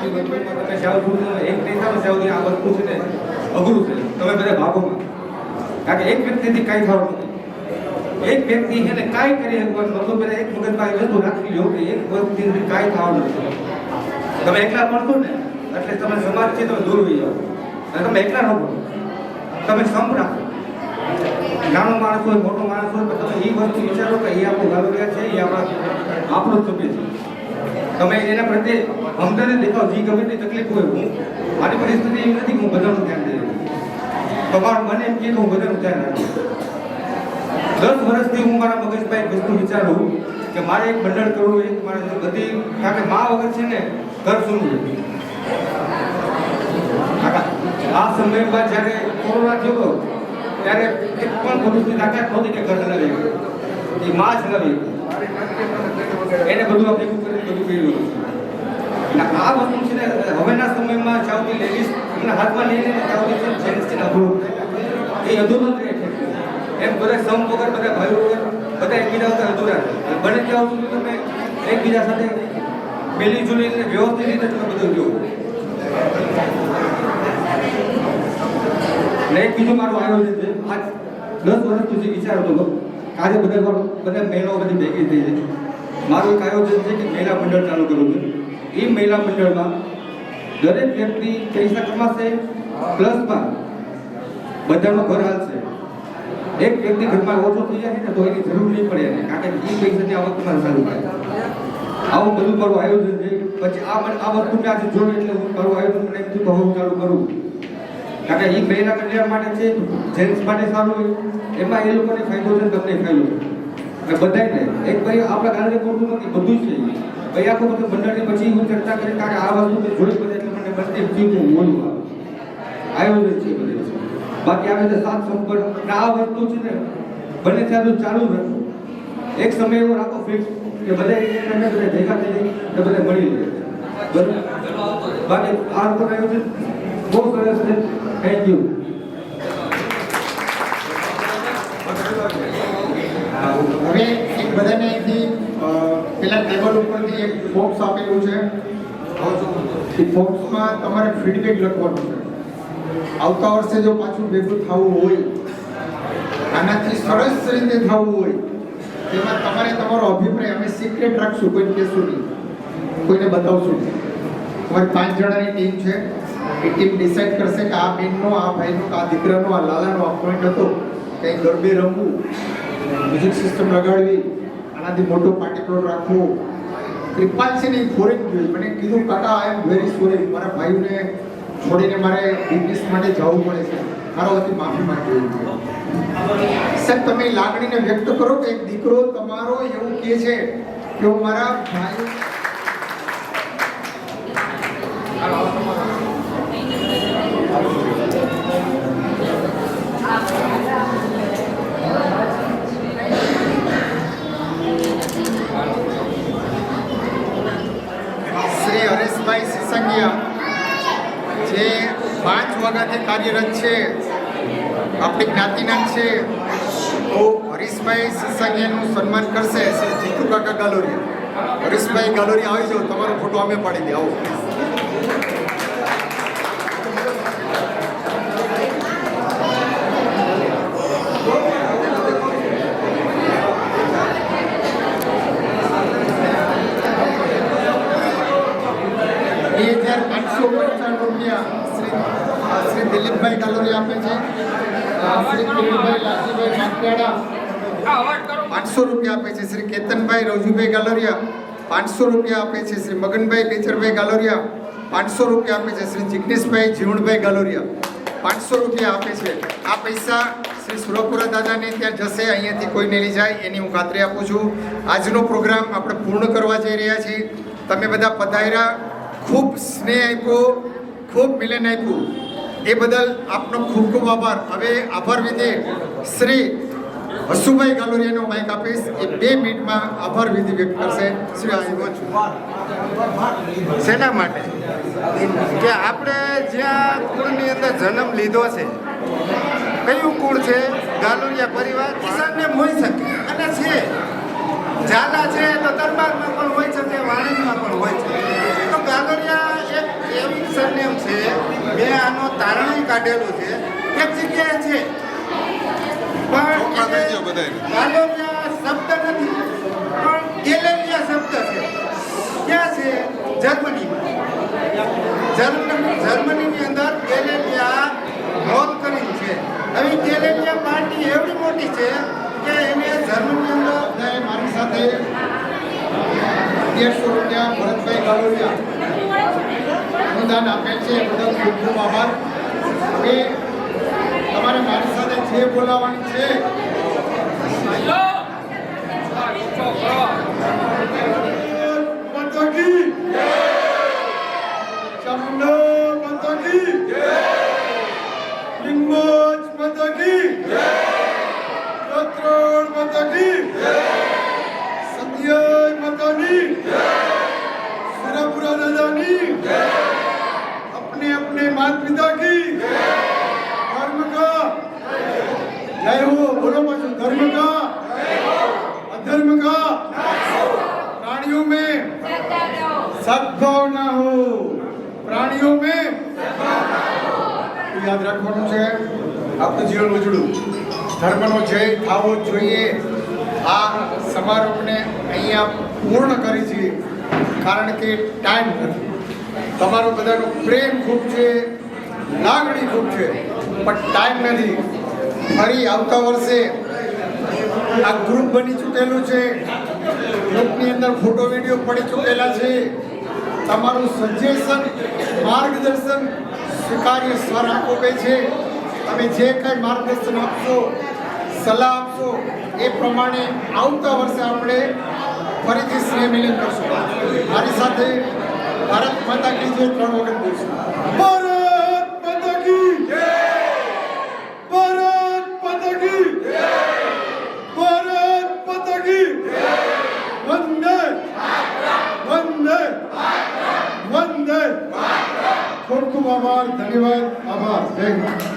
આટલી એક નહીં થાવ આ વસ્તુ છે ને અઘરું છે તમે બધા ભાગોમાં કારણ કે એક વ્યક્તિથી કાંઈ થવાનું નથી એક વ્યક્તિ છે ને કાંઈ કરી શકવાનું બધું પહેલા એક મગજમાં એ રાખી લો એક વ્યક્તિથી કાંઈ થવાનું નથી. તમે એકલા મળશો ને એટલે તમે સમાજથી તમે દૂર હોઈ જાઓ અને તમે એકલા રહો તમે સંપ રાખો. નાનો માણસ હોય, મોટો માણસ હોય તમે એ વસ્તુ વિચારો કે એ આપણું ગાલોરિયા છે એ આપણા આપણો જ સભ્ય છે. તમે એના પ્રત્યે હમદર્દી દેખાવ, જે ગમે તે તકલીફ હોય હું મારી પરિસ્થિતિ એવી નથી હું બધાનું ધ્યાન દઈ રહ્યો તમારું મને એમ તો હું બધાનું ધ્યાન રાખું દસ વર્ષથી હું મારા મગજમાં એક વસ્તુ વિચારું કે મારે એક મંડળ કરવું એક મારે બધી કારણ કે મા વગર છે ને ઘર શૂન્ય આ સમયમાં જ્યારે કોરોના થયો ત્યારે એક પણ પુરુષની તાકાત નહોતી કે ઘર ચલાવી. એ મા ચલાવી શકે. એને બધું આ ભેગું કરીને એટલે આ વસ્તુ છે ને હવેના સમયમાં ચાવતી લેડીઝ એમના હાથમાં લઈને ચાવતી છે જેન્ટ્સ છે ને અઘરું એ અધૂરું રહે છે. એમ બધા સમ વગર બધા ભાઈ વગર બધા એકબીજા વગર અધૂરા બને ત્યાં સુધી તમે એકબીજા સાથે પેલી જુલીને વ્યવસ્થિત રીતે તમે બધું જુઓ. ને એક બીજું મારું આયોજન છે, આજ દસ વર્ષ સુધી વિચારતો હતો આજે બધા બધા મહિલાઓ બધી ભેગી થઈ છે. મારું એક આયોજન છે કે મહિલા મંડળ ચાલુ કરવું છે. એ મહિલા મંડળમાં દરેક વ્યક્તિ પૈસા કમાશે પ્લસમાં બધાનો ઘર હાલશે. એક વ્યક્તિ ઘરમાં ઓછો થઈ જાય ને તો એની જરૂર નહીં પડે કારણ કે એ પૈસાની આવક તમારે ચાલુ થાય. આવું બધું મારું આયોજન છે. પછી આ મને, આ વસ્તુ મેં આજે જોયું એટલે હું મારું આયોજન મને એમ હું ચાલુ કરું. કારણ કે એ મહિલા કલ્યાણ માટે છે, જેન્ટ્સ માટે સારું હોય. એમાં એ લોકોને ફાયદો છે તમને ફાયદો છે. બધાને એક ભાઈ આપણા ગાંધે પૂરતું નથી બધું જ છે ભાઈ, આખું બધું મંડળની પછી હું ચર્ચા કરી કારણ કે આ વસ્તુ મેં જોઈ બધે એટલે મને બધે થયું હું બોલું આયોજન છે બધે. બાકી આ રીતે સાત સંપર્ક આ વસ્તુ છે ને, બને ત્યાં ચાલુ રાખવું એક સમય એવો રાખો ફિક્સ કે બધા એક ટાઈમે બધા ભેગા થઈ તો બધા મળી બરાબર? બાકી આ આયોજન બહુ સરસ છે. થેન્ક યુ હવે એક બધાને અહીંથી પેલા ટેબલ ઉપરથી એક બોક્સ આપેલું છે. એ બોક્સમાં તમારે ફીડબેક લખવાનું છે. આવતા વર્ષે જો પાછું ભેગું થવું હોય, આનાથી સરસ રીતે થવું હોય, તેમાં તમારે તમારો અભિપ્રાય, અમે સિક્રેટ રાખશું કોઈને કહેશું નહીં. કોઈને બતાવશું નહીં. અમારી પાંચ જણાની ટીમ છે. એ ટીમ ડિસાઈડ કરશે કે આ બેનનો, આ ભાઈનો આ દીકરાનો, આ લાલાનો આ પોઈન્ટ હતો. કંઈ ગરબે રમવું મ્યુઝિક સિસ્ટમ લગાડવી આનાથી મોટો પાર્ટી પ્લોટ રાખવો કૃપાલ છે ને એ ફોરેન ગયો. મને કીધું, કાકા આઈ એમ વેરી સોરી મારા ભાઈઓને છોડીને મારે બિઝનેસ માટે જવું પડે છે. મારા વતી માફી માંગવી છે સાહેબ, તમે લાગણીને વ્યક્ત કરો કે એક દીકરો તમારો એવું કહે છે કે હું મારા ભાઈ હરેશભાઈ જે પાંચ વાગ્યાથી કાર્યરત છે. આપણી જ્ઞાતિના છે. તો હરીશભાઈ સિસંગિયાનું સન્માન કરશે શ્રી જીતુ કાકા ગાલોરિયા. હરીશભાઈ ગાલોરિયા આવી જાઓ, તમારો ફોટો અમે પાડી દે આવો બે હજાર પાંચસો પંચાણું રૂપિયા શ્રી શ્રી દિલીપભાઈ કાલોરી આપે છે. શ્રી કિરીટભાઈ લાલજીભાઈ માકવાડા પાંચસો રૂપિયા આપે છે. શ્રી કેતનભાઈ રવજુભાઈ ગાલોરિયા પાંચસો રૂપિયા આપે છે. શ્રી મગનભાઈ ટેચરભાઈ ગાલોરિયા પાંચસો રૂપિયા આપે છે. શ્રી જિગ્નેશભાઈ જીવણભાઈ ગાલોરિયા પાંચસો રૂપિયા આપે છે. આ પૈસા શ્રી સુરપુરા દાદાને ત્યાં જશે, અહીંયાથી કોઈને લઈ જાય, એની હું ખાતરી આપું છું. આજનો પ્રોગ્રામ આપણે પૂર્ણ કરવા જઈ રહ્યા છીએ. તમે બધા પધાર્યા. ખૂબ સ્નેહ આપ્યો, ખૂબ મિલન આપ્યું. એ બદલ આપનો ખૂબ ખૂબ આભાર. હવે આભાર વિધિ શ્રી હસુભાઈ ગાલુરિયાનો માઇક આપીશ. એ બે મિનિટમાં આભાર વિધિ વ્યક્ત કરશે. શ્રી આવ્યો શેના માટે? કે આપણે જ્યાં કુળની અંદર જન્મ લીધો છે, કયું કુળ છે? ગાલુરિયા પરિવાર કિસાનને હોઈ શકે. અને છે. ઝાલા છે તો દરબારમાં પણ હોઈ શકે વાણંદમાં પણ હોય છે તો ગાલુરિયા એક કે છે. પણ જગ્યાએ છે. પણ ગયા શબ્દ નથી. પણ ગેલેલિયા શબ્દ છે. ક્યાં છે? જર્મનીમાં. જર્મની જર્મનીની અંદર ગેલેલિયા નોંધ કરી છે. હવે ગેલેલિયા પાર્ટી એવડી મોટી છે કે એને જર્મની અંદર મારી સાથે અગિયારસો રૂપિયા ભરતભાઈ ગાલોલિયા અનુદાન આપે છે. બદલ ખૂબ ખૂબ આભાર. હવે તમારે મારી સાથે જે બોલાવવાની છે માતા કી ચામુંડા માતા કી લિંગોજ માતા કી કત્રોડ માતા કી સત્ય માતાની સુરપુરા દાદાની अपने अपने माता पिता धर्म का अधर्म का प्राणियों में सद्भाव ना हो प्राणियों में યાદ રાખવાનું છે આપણું જીવન ઉજળું ધર્મનો જય થવો જ જોઈએ આ સમારોહને અહીંયા પૂર્ણ કરી છે કારણ કે ટાઈમ નથી તમારો બધાનો પ્રેમ ખૂબ છે લાગણી ખૂબ છે પણ ટાઈમ નથી ફરી આવતા વર્ષે આ ગ્રુપ બની ચૂકેલું છે. ગ્રુપની અંદર ફોટો વીડિયો પડી ચૂકેલા છે. તમારું સજેશન માર્ગદર્શન સ્વીકાર્ય સ્વર આપે છે. તમે જે કંઈ માર્ગદર્શન આપશો, સલાહ આપશો, એ પ્રમાણે આવતા વર્ષે આપણે ફરીથી સ્નેહ કરશું. મારી સાથે ભારત માતા કી જય ત્રણ વખત બોલશું ભારત માતા કી ભારત માતા કી ભારત માતા કી વંદે વંદે વંદે ખૂબ ખૂબ આભાર ધન્યવાદ આભાર જય હિન્દ